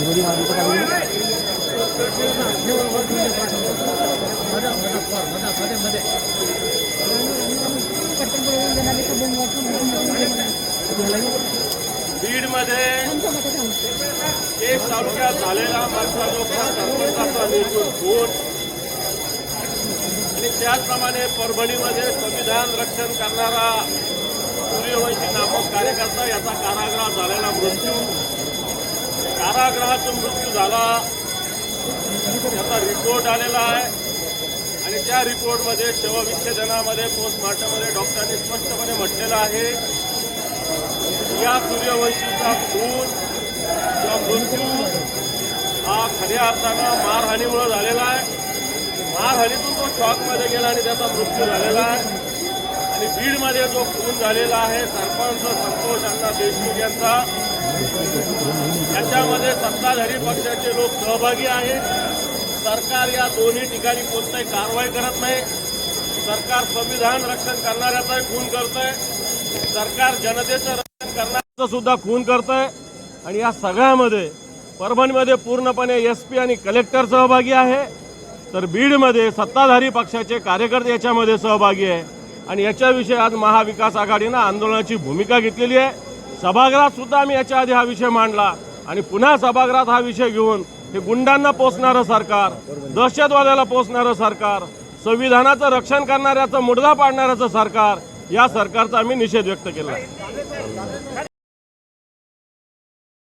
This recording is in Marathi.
विरोधी महायुतीचं काय बीडमध्ये एक तालुक्यात झालेला मागचा जो सरपंचाचा निर्णय आणि त्याचप्रमाणे परभणीमध्ये संविधान रक्षण करणारा सूर्यवंशी नामक कार्यकर्ता याचा कारागृहात झालेला मृत्यू. कारागृहाचा मृत्यू झाला. त्याचा रिपोर्ट आलेला आहे. आणि त्या रिपोर्टमध्ये शवविच्छेदनामध्ये पोस्टमार्टममध्ये डॉक्टरांनी स्पष्टपणे म्हटलेलं आहे या सूर्यवंशीचा खून किंवा मृत्यू हा खऱ्या अर्थानं मारहाणीमुळे झालेला आहे. मारहाणीतून तो शॉकमध्ये गेला आणि त्याचा मृत्यू झालेला आहे. आणि बीडमध्ये जो खून झालेला आहे सरपंच संतोष अण्णा देशमुख यांचा सत्ताधारी पक्षाचे लोक सहभागी आहेत. सरकार या दोन्ही ठिकाणी कोणताही कारवाई करत नाही. सरकार संविधान रक्षण करणाऱ्याचाही खून करतंय. सरकार जनतेचं रक्षण करणाऱ्याचं सुद्धा खून करतंय. आणि या सगळ्यामध्ये परभणीमध्ये पूर्णपणे एस पी आणि कलेक्टर सहभागी आहे. तर बीडमध्ये सत्ताधारी पक्षाचे कार्यकर्ते याच्यामध्ये सहभागी आहे. आणि याच्याविषयी आज महाविकास आघाडीनं आंदोलनाची भूमिका घेतलेली आहे. सभागृहात सुद्धा आम्ही याच्या आधी हा विषय मांडला. आणि पुन्हा सभागृहात हा विषय घेऊन हे गुंडांना पोचणारं सरकार दहशतवाद्याला पोचणारं सरकार संविधानाचं रक्षण करणाऱ्याचं मुडदा पाडणाऱ्याचं सरकार या सरकारचा आम्ही निषेध व्यक्त केला. आहे